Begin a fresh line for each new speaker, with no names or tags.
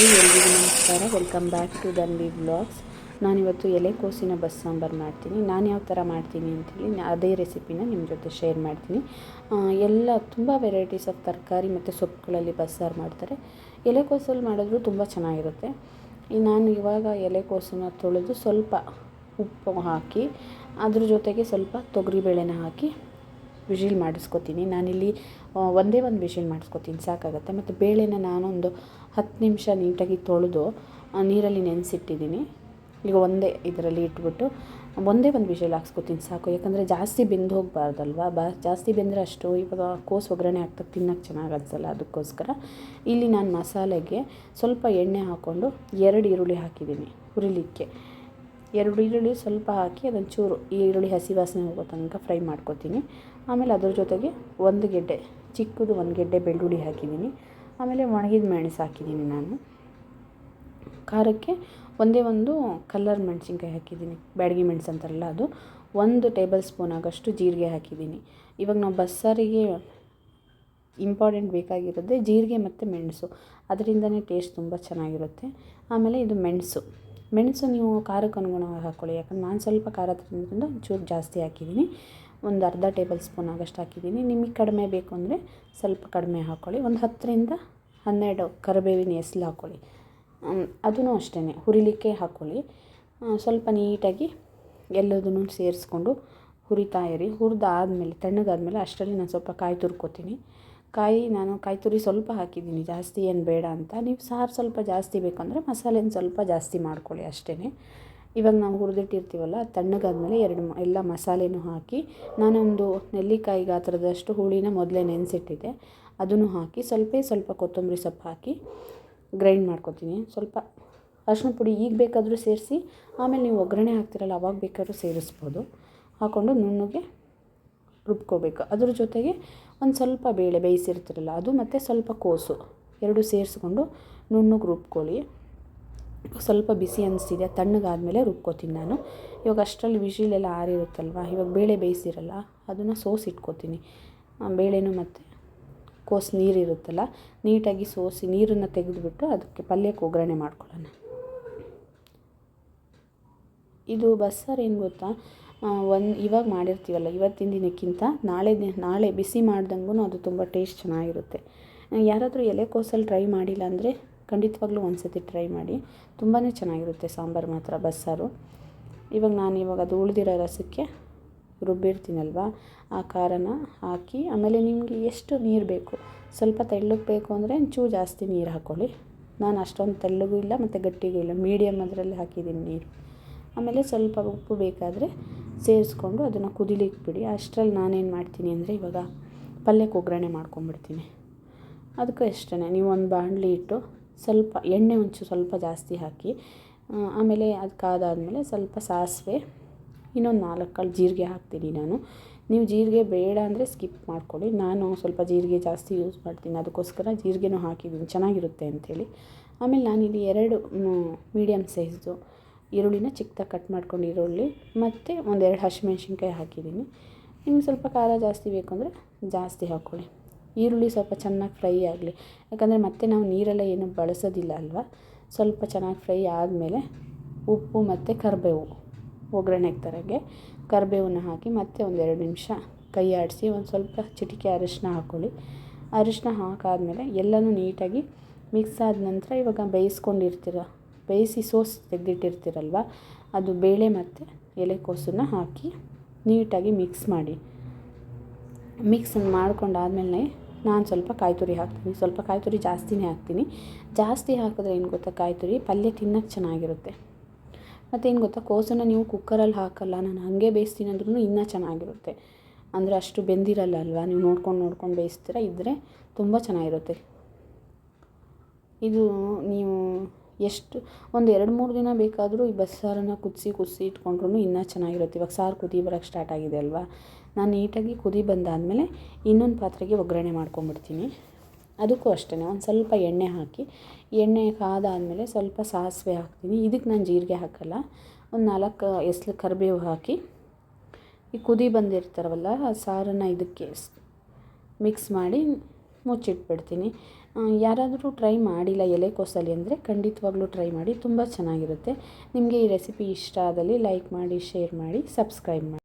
Hi, ಎಲ್ರಿಗೂ ನಮಸ್ಕಾರ. Welcome back to Dhanvi blogs ನಾನಿವತ್ತು ಎಲೆಕೋಸಿನ ಬಸ್ ಸಾಂಬಾರು ಮಾಡ್ತೀನಿ. ನಾನು ಯಾವ ಥರ ಮಾಡ್ತೀನಿ ಅಂಥೇಳಿ ನಾ- ಅದೇ ರೆಸಿಪಿನ ನಿಮ್ಮ ಜೊತೆ ಶೇರ್ ಮಾಡ್ತೀನಿ. ಎಲ್ಲ ತುಂಬ ವೆರೈಟೀಸ್ ಆಫ್ ತರಕಾರಿ ಮತ್ತು ಸೊಪ್ಪುಗಳಲ್ಲಿ ಬಸ್ಸಾರು ಮಾಡ್ತಾರೆ. ಎಲೆಕೋಸಲ್ಲಿ ಮಾಡಿದ್ರು ತುಂಬ ಚೆನ್ನಾಗಿರುತ್ತೆ. ನಾನು ಇವಾಗ ಎಲೆಕೋಸನ್ನು ತೊಳೆದು ಸ್ವಲ್ಪ ಉಪ್ಪು ಹಾಕಿ, ಅದ್ರ ಜೊತೆಗೆ ಸ್ವಲ್ಪ ತೊಗರಿಬೇಳೆನ ಹಾಕಿ ವಿಷಿಲ್ ಮಾಡಿಸ್ಕೊತೀನಿ. ನಾನಿಲ್ಲಿ ಒಂದೇ ಒಂದು ವಿಷಿಲ್ ಮಾಡಿಸ್ಕೊತೀನಿ, ಸಾಕಾಗುತ್ತೆ. ಮತ್ತು ಬೇಳೆನ ನಾನೊಂದು ಹತ್ತು ನಿಮಿಷ ನೀಟಾಗಿ ತೊಳೆದು ನೀರಲ್ಲಿ ನೆನೆಸಿಟ್ಟಿದ್ದೀನಿ. ಈಗ ಒಂದೇ ಇದರಲ್ಲಿ ಇಟ್ಬಿಟ್ಟು, ಒಂದೇ ಒಂದು ವಿಷಲ್ ಹಾಕ್ಸ್ಕೊತೀನಿ ಸಾಕು. ಯಾಕಂದರೆ ಜಾಸ್ತಿ ಬೆಂದು ಹೋಗಬಾರ್ದಲ್ವಾ? ಬಾ, ಜಾಸ್ತಿ ಬೆಂದರೆ ಅಷ್ಟು ಇವಾಗ ಕೋಸು ಒಗ್ಗರಣೆ ಹಾಕ್ದಾಗ ತಿನ್ನೋಕ್ಕೆ ಚೆನ್ನಾಗಿ ಅನ್ಸಲ್ಲ ಅದಕ್ಕೋಸ್ಕರ. ಇಲ್ಲಿ ನಾನು ಮಸಾಲೆಗೆ ಸ್ವಲ್ಪ ಎಣ್ಣೆ ಹಾಕ್ಕೊಂಡು ಎರಡು ಈರುಳ್ಳಿ ಹಾಕಿದ್ದೀನಿ ಹುರಿಲಿಕ್ಕೆ. ಎರಡು ಈರುಳ್ಳಿ ಸ್ವಲ್ಪ ಹಾಕಿ ಅದನ್ನು ಚೂರು ಈರುಳ್ಳಿ ಹಸಿ ವಾಸನೆ ಹೋಗೋ ತನಕ ಫ್ರೈ ಮಾಡ್ಕೊತೀನಿ. ಆಮೇಲೆ ಅದ್ರ ಜೊತೆಗೆ ಒಂದು ಗೆಡ್ಡೆ, ಚಿಕ್ಕದು ಒಂದು ಗೆಡ್ಡೆ ಬೆಳ್ಳುಳ್ಳಿ ಹಾಕಿದ್ದೀನಿ. ಆಮೇಲೆ ಒಣಗಿದ ಮೆಣಸು ಹಾಕಿದ್ದೀನಿ ನಾನು. ಖಾರಕ್ಕೆ ಒಂದೇ ಒಂದು ಕಲ್ಲರ್ ಮೆಣಸಿನ್ಕಾಯಿ ಹಾಕಿದ್ದೀನಿ. ಬ್ಯಾಡಗಿ ಮೆಣಸು ಅಂತಾರಲ್ಲ ಅದು. ಒಂದು ಟೇಬಲ್ ಸ್ಪೂನ್ ಆಗೋಷ್ಟು ಜೀರಿಗೆ ಹಾಕಿದ್ದೀನಿ. ಇವಾಗ ನಾವು ಬಸ್ಸಾರಿಗೆ ಇಂಪಾರ್ಟೆಂಟ್ ಬೇಕಾಗಿರೋದೇ ಜೀರಿಗೆ ಮತ್ತು ಮೆಣಸು. ಅದರಿಂದನೇ ಟೇಸ್ಟ್ ತುಂಬ ಚೆನ್ನಾಗಿರುತ್ತೆ. ಆಮೇಲೆ ಇದು ಮೆಣಸು. ಮೆಣಸು ನೀವು ಖಾರಕ್ಕೆ ಅನುಗುಣವಾಗಿ ಹಾಕ್ಕೊಳ್ಳಿ ಯಾಕಂದ್ರೆ ನಾನು ಸ್ವಲ್ಪ ಖಾರ ತಿನ್ನೋದ್ರಿಂದ ಒಂಚೂರು ಜಾಸ್ತಿ ಹಾಕಿದ್ದೀನಿ. ಒಂದು ಅರ್ಧ ಟೇಬಲ್ ಸ್ಪೂನ್ ಆಗೋಷ್ಟು ಹಾಕಿದ್ದೀನಿ. ನಿಮಗೆ ಕಡಿಮೆ ಬೇಕು ಅಂದರೆ ಸ್ವಲ್ಪ ಕಡಿಮೆ ಹಾಕ್ಕೊಳ್ಳಿ ಒಂದು ಹತ್ತರಿಂದ ಹನ್ನೆರಡು ಕರಿಬೇವಿನ ಎಸ್ಲು ಹಾಕ್ಕೊಳ್ಳಿ ಅದೂ ಅಷ್ಟೇ ಹುರಿಲಿಕ್ಕೆ ಹಾಕ್ಕೊಳ್ಳಿ ಸ್ವಲ್ಪ ನೀಟಾಗಿ ಎಲ್ಲದನ್ನು ಸೇರಿಸ್ಕೊಂಡು ಹುರಿತಾ ಇರಿ. ಹುರಿದಾದ್ಮೇಲೆ, ತಣ್ಣಗಾದ್ಮೇಲೆ ಅಷ್ಟರಲ್ಲಿ ನಾನು ಸ್ವಲ್ಪ ಕಾಯಿ ತುರ್ಕೋತೀನಿ. ಕಾಯಿ ನಾನು ಕಾಯಿ ತುರಿ ಸ್ವಲ್ಪ ಹಾಕಿದ್ದೀನಿ, ಜಾಸ್ತಿ ಏನು ಬೇಡ ಅಂತ. ನೀವು ಸಾರು ಸ್ವಲ್ಪ ಜಾಸ್ತಿ ಬೇಕಂದರೆ ಮಸಾಲೆನ ಸ್ವಲ್ಪ ಜಾಸ್ತಿ ಮಾಡ್ಕೊಳ್ಳಿ ಅಷ್ಟೇ ಇವಾಗ ನಾವು ಹುರಿದಿಟ್ಟಿರ್ತೀವಲ್ಲ ತಣ್ಣಗಾದಮೇಲೆ ಎರಡು ಎಲ್ಲ ಮಸಾಲೆನೂ ಹಾಕಿ, ನಾನೊಂದು ನೆಲ್ಲಿಕಾಯಿ ಗಾತ್ರದಷ್ಟು ಹುಳಿನ ಮೊದಲೇ ನೆನೆಸಿಟ್ಟಿದ್ದೆ. ಅದನ್ನು ಹಾಕಿ ಸ್ವಲ್ಪ ಸ್ವಲ್ಪ ಕೊತ್ತಂಬರಿ ಸೊಪ್ಪು ಹಾಕಿ ಗ್ರೈಂಡ್ ಮಾಡ್ಕೊತೀನಿ. ಸ್ವಲ್ಪ ಅರಿಶಿನ ಪುಡಿ ಈಗ ಬೇಕಾದರೂ ಸೇರಿಸಿ, ಆಮೇಲೆ ನೀವು ಒಗ್ಗರಣೆ ಹಾಕ್ತಿರಲ್ಲ, ಅವಾಗ ಬೇಕಾದ್ರೂ ಸೇರಿಸ್ಬೋದು. ಹಾಕ್ಕೊಂಡು ನುಣ್ಣಗೆ ರುಬ್ಕೋಬೇಕು. ಅದ್ರ ಜೊತೆಗೆ ಒಂದು ಸ್ವಲ್ಪ ಬೇಳೆ ಬೇಯಿಸಿರ್ತಿರಲ್ಲ, ಅದು ಮತ್ತು ಸ್ವಲ್ಪ ಕೋಸು. ಎರಡು ಸೇರಿಸ್ಕೊಂಡು ನುಣ್ಣಗೆ ರುಬ್ಕೊಳ್ಳಿ. ಸ್ವಲ್ಪ ಬಿಸಿ ಅನಿಸಿದೆ, ತಣ್ಣಗಾದಮೇಲೆ ರುಬ್ಕೋತೀನಿ ನಾನು. ಇವಾಗ ಅಷ್ಟರಲ್ಲಿ ವಿಶಿಲೆಲ್ಲ ಆರಿರುತ್ತಲ್ವ, ಇವಾಗ ಬೇಳೆ ಬೇಯಿಸಿರಲ್ಲ, ಅದನ್ನು ಸೋಸಿ ಇಟ್ಕೋತೀನಿ. ಬೇಳೆನೂ ಮತ್ತು ಕೋಸು ನೀರಿರುತ್ತಲ್ಲ, ನೀಟಾಗಿ ಸೋಸಿ ನೀರನ್ನು ತೆಗೆದುಬಿಟ್ಟು ಅದಕ್ಕೆ ಪಲ್ಯಕ್ಕೆ ಒಗ್ಗರಣೆ ಮಾಡ್ಕೊಳ್ಳೋಣ. ಇದು ಬಸ್ಸಾರು ಏನು ಗೊತ್ತಾ ಒಂದು ಇವಾಗ ಮಾಡಿರ್ತೀವಲ್ಲ, ಇವತ್ತಿನ ದಿನಕ್ಕಿಂತ ನಾಳೆ ದಿನ ನಾಳೆ ಬಿಸಿ ಮಾಡ್ದಂಗೂ ಅದು ತುಂಬ ಟೇಸ್ಟ್ ಚೆನ್ನಾಗಿರುತ್ತೆ. ಯಾರಾದರೂ ಎಲೆಕೋಸಲ್ಲಿ ಟ್ರೈ ಮಾಡಿಲ್ಲ ಅಂದರೆ ಖಂಡಿತವಾಗ್ಲೂ ಒಂದು ಸತಿ ಟ್ರೈ ಮಾಡಿ. ತುಂಬಾ ಚೆನ್ನಾಗಿರುತ್ತೆ ಸಾಂಬಾರು ಮಾತ್ರ, ಬಸ್ಸಾರು. ಇವಾಗ ನಾನು ಇವಾಗ ಅದು ಉಳಿದಿರೋ ರಸಕ್ಕೆ ರುಬ್ಬಿರ್ತೀನಲ್ವ, ಆ ಖಾರನ ಹಾಕಿ, ಆಮೇಲೆ ನಿಮಗೆ ಎಷ್ಟು ನೀರು ಬೇಕು, ಸ್ವಲ್ಪ ತೆಳ್ಳಗೆ ಬೇಕು ಅಂದರೆ ಚೂ ಜಾಸ್ತಿ ನೀರು ಹಾಕ್ಕೊಳ್ಳಿ ನಾನು ಅಷ್ಟೊಂದು ತೆಳ್ಳಗೂ ಇಲ್ಲ, ಮತ್ತು ಗಟ್ಟಿಗೂ ಇಲ್ಲ ಮೀಡಿಯಮ್ ಅದರಲ್ಲಿ ಹಾಕಿದ್ದೀನಿ ನೀರು. ಆಮೇಲೆ ಸ್ವಲ್ಪ ಉಪ್ಪು ಬೇಕಾದರೆ ಸೇರಿಸ್ಕೊಂಡು ಅದನ್ನು ಕುದಿಲಿಕ್ಕೆ ಬಿಡಿ ಅಷ್ಟರಲ್ಲಿ ನಾನೇನು ಮಾಡ್ತೀನಿ ಅಂದರೆ ಇವಾಗ ಪಲ್ಯಕ್ಕೆ ಒಗ್ಗರಣೆ ಮಾಡ್ಕೊಂಬಿಡ್ತೀನಿ. ಅದಕ್ಕೂ ಅಷ್ಟೇ ನೀವು ಒಂದು ಬಾಣಲಿ ಇಟ್ಟು ಸ್ವಲ್ಪ ಎಣ್ಣೆ ಒಂಚೂರು ಸ್ವಲ್ಪ ಜಾಸ್ತಿ ಹಾಕಿ ಆಮೇಲೆ ಅದು ಕಾದಾದಮೇಲೆ ಸ್ವಲ್ಪ ಸಾಸಿವೆ, ಇನ್ನೊಂದು ನಾಲ್ಕು ಕಾಳು ಜೀರಿಗೆ ಹಾಕ್ತೀನಿ ನಾನು. ನೀವು ಜೀರಿಗೆ ಬೇಡ ಅಂದರೆ ಸ್ಕಿಪ್ ಮಾಡ್ಕೊಳ್ಳಿ. ನಾನು ಸ್ವಲ್ಪ ಜೀರಿಗೆ ಜಾಸ್ತಿ ಯೂಸ್ ಮಾಡ್ತೀನಿ. ಅದಕ್ಕೋಸ್ಕರ ಜೀರಿಗೆನೂ ಹಾಕಿದ್ದೀನಿ. ಚೆನ್ನಾಗಿರುತ್ತೆ ಅಂಥೇಳಿ. ಆಮೇಲೆ ನಾನಿಲ್ಲಿ ಎರಡು ಮೀಡಿಯಮ್ ಸೈಜ್ದು ಈರುಳ್ಳಿನ ಚಿಕ್ಕದಾಗಿ ಕಟ್ ಮಾಡ್ಕೊಂಡು ಈರುಳ್ಳಿ ಮತ್ತು ಒಂದೆರಡು ಹಸಿಮೆಣ್ಸಿನ್ಕಾಯಿ ಹಾಕಿದ್ದೀನಿ. ಇನ್ನು ಸ್ವಲ್ಪ ಖಾರ ಜಾಸ್ತಿ ಬೇಕು ಅಂದರೆ ಜಾಸ್ತಿ ಹಾಕ್ಕೊಳ್ಳಿ. ಈರುಳ್ಳಿ ಸ್ವಲ್ಪ ಚೆನ್ನಾಗಿ ಫ್ರೈ ಆಗಲಿ. ಯಾಕಂದರೆ ಮತ್ತೆ ನಾವು ನೀರೆಲ್ಲ ಏನು ಬಳಸೋದಿಲ್ಲ ಅಲ್ವಾ? ಸ್ವಲ್ಪ ಚೆನ್ನಾಗಿ ಫ್ರೈ ಆದಮೇಲೆ ಉಪ್ಪು ಮತ್ತು ಕರಿಬೇವು ಒಗ್ಗರಣೆಗೆ ತರಗೆ ಕರಿಬೇವನ್ನ ಹಾಕಿ ಮತ್ತೆ ಒಂದೆರಡು ನಿಮಿಷ ಕೈ ಆಡಿಸಿ ಒಂದು ಸ್ವಲ್ಪ ಚಿಟಿಕೆ ಅರಿಶಿನ ಹಾಕ್ಕೊಳ್ಳಿ. ಅರಿಶಿನ ಹಾಕಾದ್ಮೇಲೆ ಎಲ್ಲನೂ ನೀಟಾಗಿ ಮಿಕ್ಸ್ ಆದ ನಂತರ ಇವಾಗ ಬೇಯಿಸ್ಕೊಂಡಿರ್ತೀರ ಬೇಯಿಸಿ ಸೋಸ್ ತೆಗೆದಿಟ್ಟಿರ್ತೀರಲ್ವ, ಅದು ಬೇಳೆ ಮತ್ತು ಎಲೆಕೋಸನ್ನು ಹಾಕಿ ನೀಟಾಗಿ ಮಿಕ್ಸ್ ಮಾಡಿ. ಮಿಕ್ಸ್ ಮಾಡ್ಕೊಂಡಾದ್ಮೇಲೆ ನಾನು ಸ್ವಲ್ಪ ಕಾಯಿ ತುರಿ ಹಾಕ್ತೀನಿ. ಸ್ವಲ್ಪ ಕಾಯಿ ತುರಿ ಜಾಸ್ತಿನೇ ಹಾಕ್ತೀನಿ. ಜಾಸ್ತಿ ಹಾಕಿದ್ರೆ ಏನು ಗೊತ್ತಾ ಕಾಯಿ ತುರಿ ಪಲ್ಯ ತಿನ್ನೋಕ್ಕೆ ಚೆನ್ನಾಗಿರುತ್ತೆ. ಮತ್ತು ಏನು ಗೊತ್ತಾ? ಕೋಸನ್ನು ನೀವು ಕುಕ್ಕರಲ್ಲಿ ಹಾಕಲ್ಲ, ನಾನು ಹಾಗೆ ಬೇಯಿಸ್ತೀನಿ ಅಂದ್ರೂ ಇನ್ನೂ ಚೆನ್ನಾಗಿರುತ್ತೆ. ಅಂದರೆ ಅಷ್ಟು ಬೆಂದಿರಲ್ಲ ಅಲ್ವಾ? ನೀವು ನೋಡ್ಕೊಂಡು ನೋಡ್ಕೊಂಡು ಬೇಯಿಸ್ತೀರ ಇದ್ದರೆ ತುಂಬ ಚೆನ್ನಾಗಿರುತ್ತೆ. ಇದು ನೀವು ಎಷ್ಟು ಒಂದು ಎರಡು ಮೂರು ದಿನ ಬೇಕಾದರೂ ಈ ಬಸ್ಸಾರನ್ನು ಕುದಿಸಿ ಕುದಿಸಿ ಇಟ್ಕೊಂಡ್ರೂ ಇನ್ನೂ ಚೆನ್ನಾಗಿರುತ್ತೆ. ಇವಾಗ ಸಾರು ಕುದಿ ಬರೋಕ್ಕೆ ಸ್ಟಾರ್ಟ್ ಆಗಿದೆ ಅಲ್ವಾ? ನಾನು ನೀಟಾಗಿ ಕುದಿ ಬಂದಾದಮೇಲೆ ಇನ್ನೊಂದು ಪಾತ್ರೆಗೆ ಒಗ್ಗರಣೆ ಮಾಡ್ಕೊಂಬಿಡ್ತೀನಿ. ಅದಕ್ಕೂ ಅಷ್ಟೇ ಒಂದು ಸ್ವಲ್ಪ ಎಣ್ಣೆ ಹಾಕಿ, ಎಣ್ಣೆ ಕಾದಾದಮೇಲೆ ಸ್ವಲ್ಪ ಸಾಸಿವೆ ಹಾಕ್ತೀನಿ. ಇದಕ್ಕೆ ನಾನು ಜೀರಿಗೆ ಹಾಕಲ್ಲ, ಒಂದು ನಾಲ್ಕು ಎಸ್ಲು ಕರಿಬೇವು ಹಾಕಿ, ಈ ಕುದಿ ಬಂದಿರ್ತಾರವಲ್ಲ ಸಾರನ್ನು ಇದಕ್ಕೆ ಮಿಕ್ಸ್ ಮಾಡಿ ಮುಚ್ಚಿಟ್ಬಿಡ್ತೀನಿ. ಯಾರಾದರೂ ಟ್ರೈ ಮಾಡಿಲ್ಲ ಎಲೆಕೋಸಲ್ಲಿ ಅಂದರೆ ಖಂಡಿತವಾಗ್ಲೂ ಟ್ರೈ ಮಾಡಿ, ತುಂಬ ಚೆನ್ನಾಗಿರುತ್ತೆ. ನಿಮಗೆ ಈ ರೆಸಿಪಿ ಇಷ್ಟ ಆದಲ್ಲಿ ಲೈಕ್ ಮಾಡಿ ಶೇರ್ ಮಾಡಿ ಸಬ್ಸ್ಕ್ರೈಬ್ ಮಾಡಿ.